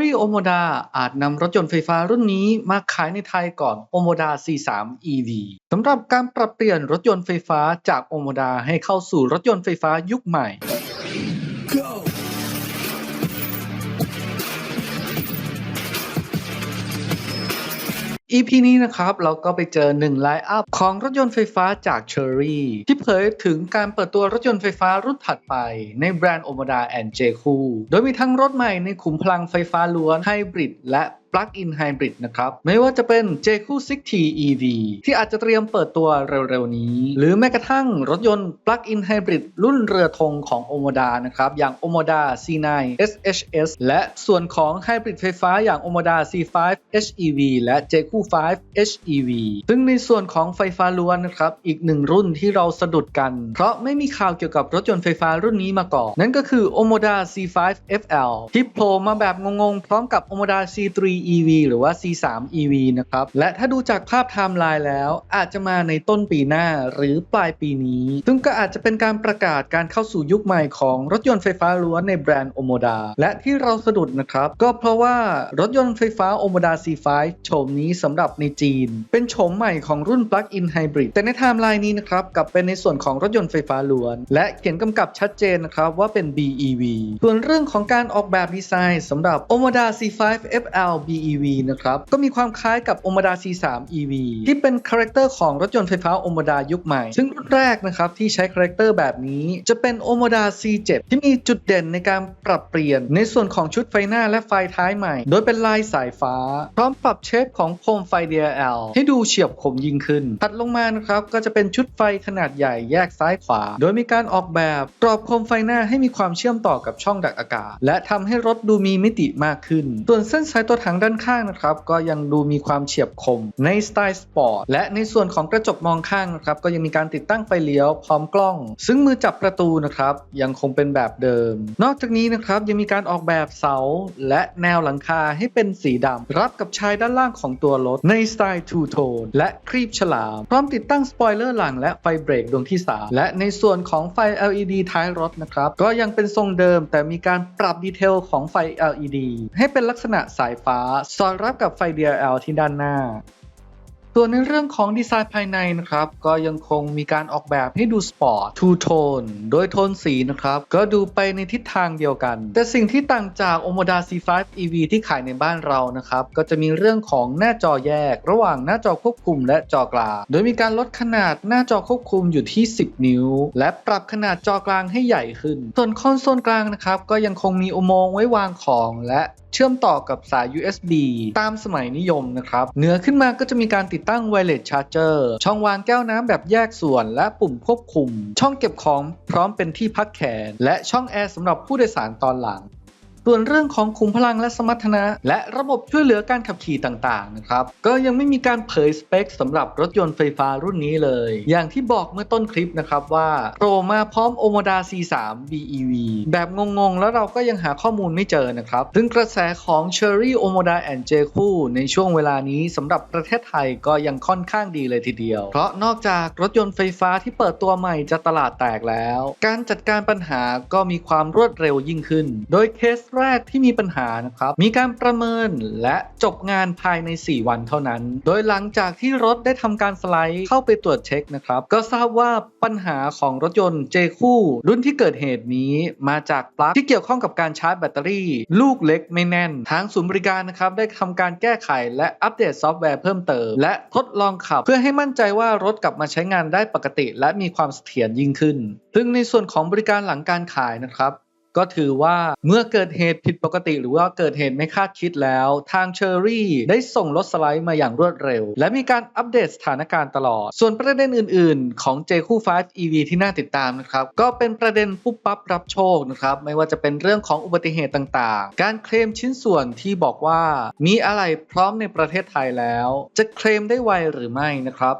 รี่โอโมดาอาจนำรถยนต์ไฟฟ้ารุ่นนี้มาขายในไทยก่อน Omoda C3 EV สำหรับการปรับเปลี่ยนรถยนต์ไฟฟ้าจากโอโมดาให้เข้าสู่รถยนต์ไฟฟ้ายุคใหม่ EP นี้นะครับ เราก็ไปเจอหนึ่งไลน์อัพของรถยนต์ไฟฟ้าจาก Cherry ที่เผยถึงการเปิดตัวรถยนต์ไฟฟ้ารุ่นถัดไป ในแบรนด์ Omoda and j c o โดยมีทั้งรถใหม่ในขุมพลังไฟฟ้าล้วนไฮบริดและ Plug-in Hybrid นะครับ ไม่ว่าจะเป็น j q 6 t EV ที่อาจจะเตรียมเปิดตัวเร็วๆนี้ หรือแม้กระทั่งรถยนต์ Plug-in Hybrid รุ่นเรือธงของ Omoda นะครับ อย่าง Omoda C9 SHS และส่วนของ Hybrid ไฟฟ้าอย่าง Omoda C5 HEV และ j q 5 HEV ซึ่งในส่วนของไฟฟ้าล้วนนะครับ อีกหนึ่งรุ่นที่เราสะดุดกัน เพราะไม่มีข่าวเกี่ยวกับรถยนต์ไฟฟ้ารุ่นนี้มาก่อน นั่นก็คือ Omoda C5 FL ที่โผล่มาแบบงงๆ พร้อมกับ Omoda C3 EV หรือว่า C3 EV นะครับ และถ้าดูจากภาพไทม์ไลน์แล้ว อาจจะมาในต้นปีหน้าหรือปลายปีนี้ ซึ่งก็อาจจะเป็นการประกาศการเข้าสู่ยุคใหม่ของรถยนต์ไฟฟ้าล้วนในแบรนด์ Omoda และที่เราสะดุดนะครับ ก็เพราะว่ารถยนต์ไฟฟ้า Omoda C5 โฉมนี้สำหรับในจีน เป็นโฉมใหม่ของรุ่น Plug-in Hybrid แต่ในไทม์ไลน์นี้นะครับกลับเป็นในส่วนของรถยนต์ไฟฟ้าล้วน และเขียนกำกับชัดเจนนะครับว่าเป็น BEV ส่วนเรื่องของการออกแบบดีไซน์สำหรับ Omoda C5 FL BEV นะครับ ก็มีความคล้ายกับ Omoda C3 EV ที่เป็นคาแรคเตอร์ของรถยนต์ไฟฟ้า Omoda ยุคใหม่ ซึ่งรุ่นแรกนะครับที่ใช้คาแรคเตอร์แบบนี้ จะเป็น Omoda C7 ที่มีจุดเด่นในการปรับเปลี่ยน ในส่วนของชุดไฟหน้าและไฟท้ายใหม่ โดยเป็นลายสายฟ้า พร้อมปรับเชฟของโคมไฟ DLL ให้ดูเฉียบคมยิ่งขึ้น ถัดลงมานะครับก็จะเป็นชุดไฟขนาดใหญ่แยกซ้ายขวา โดยมีการออกแบบกรอบโคมไฟหน้าให้มีความเชื่อมต่อกับช่องดักอากาศ และทำให้รถดูมีมิติมากขึ้น ส่วนเส้นสายตัวถังด้านข้างนะครับก็ยังดูมีความเฉียบคมในสไตล์สปอร์ตและในส่วนของกระจกมองข้างนะครับก็ยังมีการติดตั้งไฟเลี้ยวพร้อมกล้อง ซึ่งมือจับประตูนะครับยังคงเป็นแบบเดิม นอกจากนี้นะครับยังมีการออกแบบเสาและแนวหลังคาให้เป็นสีดำรับกับชายด้านล่างของตัวรถในสไตล์ทูโทนและครีบฉลาม พร้อมติดตั้งสปอยเลอร์หลังและไฟเบรกดวงที่ 3 และในส่วนของไฟ LED ท้ายรถนะครับก็ยังเป็นทรงเดิมแต่มีการปรับดีเทลของไฟ LED ให้เป็นลักษณะสายฟ้าสอดรับกับไฟ DLL ที่ด้านหน้า ส่วนในเรื่องของดีไซน์ภายในนะครับ ก็ยังคงมีการออกแบบให้ดูสปอร์ตทูโทนโดยโทนสีนะครับ ก็ดูไปในทิศทางเดียวกัน แต่สิ่งที่ต่างจาก Omoda C5 EV ที่ขายในบ้านเรานะครับ ก็จะมีเรื่องของหน้าจอแยก ระหว่างหน้าจอควบคุมและจอกลาง โดยมีการลดขนาดหน้าจอควบคุมอยู่ที่ 10 นิ้ว และปรับขนาดจอกลางให้ใหญ่ขึ้น ส่วนคอนโซลกลางนะครับก็ยังคงมีอุโมงค์ไว้วางของและ ชื่อมต่อกับสาย USB ตามสมัยนิยมนะครับเหนือขึ้นมาก็จะมีการติดตั้ง Wireless Charger ช่องวางแก้วน้ำแบบแยกส่วน และปุ่มควบคุม ช่องเก็บของพร้อมเป็นที่พักแขน และช่องแอร์สำหรับผู้โดยสารตอนหลัง ส่วนเรื่องของขุมพลังและสมรรถนะ และระบบช่วยเหลือการขับขี่ต่างๆนะครับก็ยังไม่มีการเผยสเปคสำหรับรถยนต์ไฟฟ้ารุ่นนี้เลย อย่างที่บอกเมื่อต้นคลิปนะครับว่าโปรมาพร้อม Omoda C3 BEV แบบงงๆ แล้วเราก็ยังหาข้อมูลไม่เจอนะครับซึ่งกระแสของ Cherry Omoda and j c u ในช่วงเวลานี้สำหรับประเทศไทยก็ยังค่อนข้างดีเลยทีเดียว เพราะนอกจากรถยนต์ไฟฟ้าที่เปิดตัวใหม่จะตลาดแตกแล้ว การจัดการปัญหาก็มีความรวดเร็วยิ่งขึ้น โดยเคสแรกที่มีปัญหานะครับ มีการประเมินและจบงานภายใน 4 วันเท่านั้น โดยหลังจากที่รถได้ทำการสไลด์เข้าไปตรวจเช็คนะครับ ก็ทราบว่าปัญหาของรถยนต์เจคู่รุ่นที่เกิดเหตุนี้มาจากปลั๊กที่เกี่ยวข้องกับการชาร์จแบตเตอรี่ ลูกเล็กไม่แน่น ทางศูนย์บริการนะครับได้ทำการแก้ไขและอัปเดตซอฟต์แวร์เพิ่มเติม และทดลองขับ เพื่อให้มั่นใจว่ารถกลับมาใช้งานได้ปกติ และมีความเสถียรยิ่งขึ้นซึ่งในส่วนของบริการหลังการขายนะครับ ก็ถือว่าเมื่อเกิดเหตุผิดปกติ หรือว่าเกิดเหตุไม่คาดคิดแล้ว ทางเชอรี่ได้ส่งรถสไลด์มาอย่างรวดเร็ว และมีการอัปเดตสถานการณ์ตลอด ส่วนประเด็นอื่น ๆ ของ j คู่5 EV ที่น่าติดตามนะครับ ก็เป็นประเด็นปุ๊บปั๊บรับโชคนะครับ ไม่ว่าจะเป็นเรื่องของอุบัติเหตุต่างๆ การเคลมชิ้นส่วนที่บอกว่ามีอะไรพร้อมในประเทศไทยแล้ว จะเคลมได้ไวหรือไม่นะครับ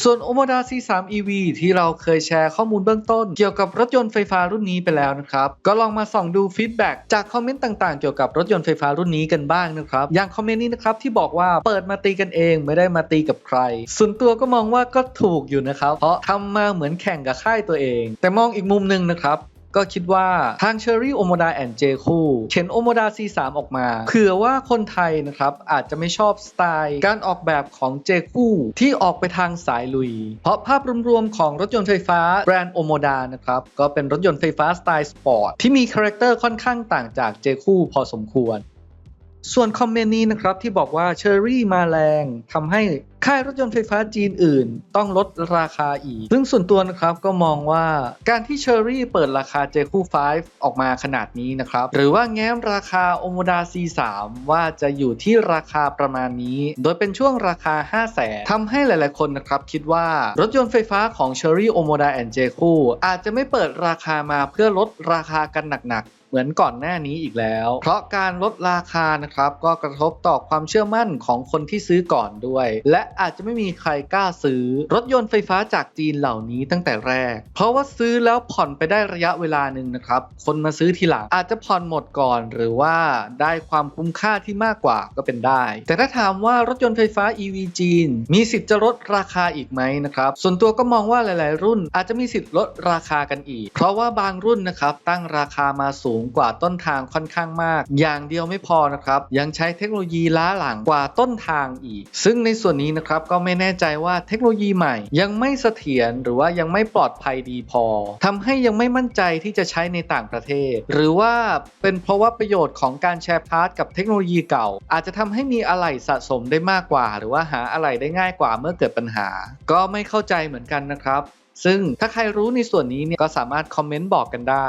ส่วน Omoda C3 EV ที่เราเคยแชร์ข้อมูลเบื้องต้น เกี่ยวกับรถยนต์ไฟฟ้ารุ่นนี้ไปแล้วนะครับ ก็ลองมาส่องดูฟีดแบ็กจากคอมเมนต์ต่างๆ เกี่ยวกับรถยนต์ไฟฟ้ารุ่นนี้กันบ้างนะครับ อย่างคอมเมนต์นี้นะครับที่บอกว่าเปิดมาตีกันเองไม่ได้มาตีกับใคร ส่วนตัวก็มองว่าก็ถูกอยู่นะครับ เพราะทำมาเหมือนแข่งกับค่ายตัวเอง แต่มองอีกมุมหนึ่งนะครับ ก็คิดว่าทางเชอรี่โอโมดาแอนเจคู่เข็นโอโมดา C3 ออกมาเผื่อว่าคนไทยนะครับอาจจะไม่ชอบสไตล์ การออกแบบของเจคู่ที่ออกไปทางสายลุย เพราะภาพรวมๆของรถยนต์ไฟฟ้าแบรนด์โอโมดานะครับก็เป็นรถยนต์ไฟฟ้าสไตล์สปอร์ตที่มีคาแรคเตอร์ค่อนข้างต่างจากเจคู่พอสมควร ส่วนคอมเมนต์นี้นะครับที่บอกว่าเชอรี่มาแรงทำให้ค่ายรถยนต์ไฟฟ้าจีนอื่น ต้องลดราคาอีก ซึ่งส่วนตัวนะครับก็มองว่าการที่เชอรี่เปิดราคา j คู่5ออกมาขนาดนี้นะครับ หรือว่าแง้มราคา Omoda C3 ว่าจะอยู่ที่ราคาประมาณนี้ โดยเป็นช่วงราคา 5 0 0แสนทำให้หลายๆคนนะครับ คิดว่ารถยนต์ไฟฟ้าของ Cherry Omoda and j คู่อาจจะไม่เปิดราคามาเพื่อลดราคากันหนักๆ เหมือนก่อนหน้านี้อีกแล้ว เพราะการลดราคานะครับ ก็กระทบต่อความเชื่อมั่นของคนที่ซื้อก่อนด้วย และอาจจะไม่มีใครกล้าซื้อ รถยนต์ไฟฟ้าจากจีนเหล่านี้ตั้งแต่แรก เพราะว่าซื้อแล้วผ่อนไปได้ระยะเวลาหนึ่งนะครับ คนมาซื้อทีหลังอาจจะผ่อนหมดก่อน หรือว่าได้ความคุ้มค่าที่มากกว่าก็เป็นได้ แต่ถ้าถามว่ารถยนต์ไฟฟ้า EV จีน มีสิทธิ์จะลดราคาอีกไหมนะครับ ส่วนตัวก็มองว่าหลาย ๆ รุ่นอาจจะมีสิทธิ์ลดราคากันอีก เพราะว่าบางรุ่นนะครับตั้งราคามาสูงกว่าต้นทางค่อนข้างมาก อย่างเดียวไม่พอนะครับ ยังใช้เทคโนโลยีล้าหลังกว่าต้นทางอีก ซึ่งในส่วนนี้นะครับก็ไม่แน่ใจว่าเทคโนโลยีใหม่ ยังไม่เสถียรหรือว่ายังไม่ปลอดภัยดีพอทำให้ยังไม่มั่นใจที่จะใช้ในต่างประเทศ หรือว่าเป็นเพราะว่าประโยชน์ของการแชร์พาร์ทกับเทคโนโลยีเก่า อาจจะทำให้มีอะไหล่สะสมได้มากกว่า หรือว่าหาอะไหล่ได้ง่ายกว่าเมื่อเกิดปัญหา ก็ไม่เข้าใจเหมือนกันนะครับซึ่งถ้าใครรู้ในส่วนนี้เนี่ยก็สามารถคอมเมนต์บอกกันได้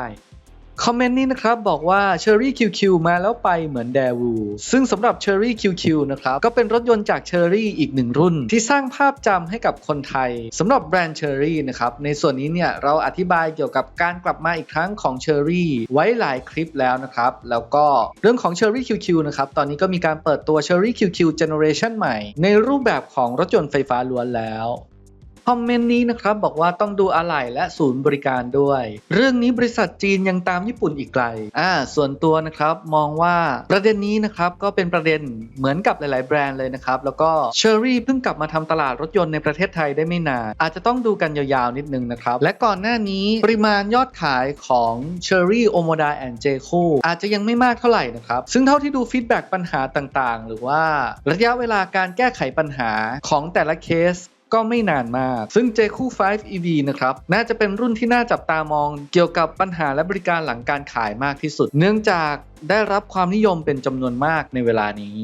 คอมเมนต์นี้นะครับบอกว่า Cherry QQ มาแล้วไปเหมือน d a w o ซึ่งสำหรับ Cherry QQ นะครับก็เป็นรถยนต์จาก Cherry อีกหนึ่งรุ่น ที่สร้างภาพจำให้กับคนไทยสำหรับแบรนด์ Cherry นะครับในส่วนนี้เนี่ยเราอธิบายเกี่ยวกับการกลับมาอีกครั้งของ Cherry ไว้หลายคลิปแล้วนะครับแล้วก็เรื่องของ Cherry QQ นะครับตอนนี้ก็มีการเปิดตัว Cherry QQ Generation ใหม่ ในรูปแบบของรถยนต์ไฟฟ้าล้วนแล้ว คอมเมนต์นี้นะครับบอกว่าต้องดูอะไหล่และศูนย์บริการด้วย เรื่องนี้บริษัทจีนยังตามญี่ปุ่นอีกไกลอ่าส่วนตัวนะครับมองว่าประเด็นนี้นะครับก็เป็นประเด็นเหมือนกับหลาย ๆ แบรนด์เลยนะครับ แล้วก็เชอรี่เพิ่งกลับมาทำตลาดรถยนต์ในประเทศไทยได้ไม่นาน อาจจะต้องดูกันยาว ๆ นิดนึงนะครับ และก่อนหน้านี้ปริมาณยอดขายของ Cherry Omoda and j คู่อาจจะยังไม่มากเท่าไหร่นะครับ ซึ่งเท่าที่ดูฟีดแบ็กปัญหาต่างๆ หรือว่าระยะเวลาการแก้ไขปัญหาของแต่ละเคส ก็ไม่นานมาก ซึ่ง j คู่5 EV นะครับน่าจะเป็นรุ่นที่น่าจับตามองเกี่ยวกับปัญหาและบริการหลังการขายมากที่สุด เนื่องจากได้รับความนิยมเป็นจำนวนมากในเวลานี้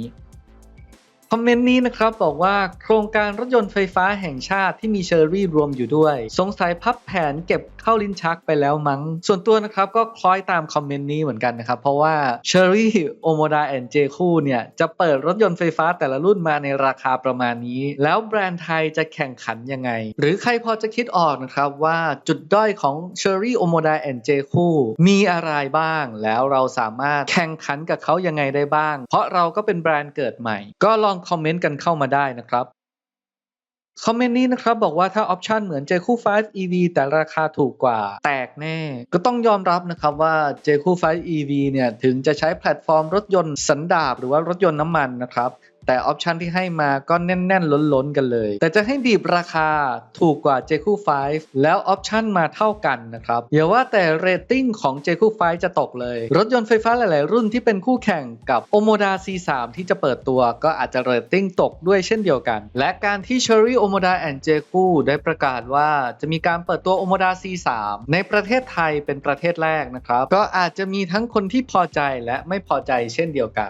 คอมเมนต์นี้นะครับบอกว่าโครงการรถยนต์ไฟฟ้าแห่งชาติที่มีเชอรี่รวมอยู่ด้วย สงสัยพับแผนเก็บเข้าลิ้นชักไปแล้วมั้ง ส่วนตัวนะครับก็คล้อยตามคอมเมนต์นี้เหมือนกันนะครับ เพราะว่า Cherry Omoda and j คู่เนี่ยจะเปิดรถยนต์ไฟฟ้าแต่ละรุ่นมาในราคาประมาณนี้ แล้วแบรนด์ไทยจะแข่งขันยังไง หรือใครพอจะคิดออกนะครับว่าจุดด้อยของ Cherry Omoda and j คู่มีอะไรบ้าง แล้วเราสามารถแข่งขันกับเขายังไงได้บ้าง เพราะเราก็เป็นแบรนด์เกิดใหม่ ก็ลองคอมเมนต์กันเข้ามาได้นะครับคอมเมนต์นี้นะครับบอกว่าถ้าออปชันเหมือน j คู่5 EV แต่ราคาถูกกว่า แตกแน่ ก็ต้องยอมรับนะครับว่า j คู่5 EV เนี่ย ถึงจะใช้แพลตฟอร์มรถยนต์สันดาบหรือว่ารถยนต์น้ำมันนะครับ แต่ออปชันที่ให้มาก็แน่นๆ ล้นๆ กันเลย แต่จะให้บีบราคาถูกกว่า j คู่5แล้วออปชันมาเท่ากันนะครับอย่าว่าแต่เรตติ้งของ j คู่5จะตกเลย รถยนต์ไฟฟ้าหลายๆ รุ่นที่เป็นคู่แข่งกับ Omoda C3 ที่จะเปิดตัวก็อาจจะเรตติ้งตกด้วยเช่นเดียวกัน และการที่ Cherry Omoda and j คู่ได้ประกาศว่าจะมีการเปิดตัว Omoda C3 ในประเทศไทยเป็นประเทศแรกนะครับก็อาจจะมีทั้งคนที่พอใจและไม่พอใจเช่นเดียวกัน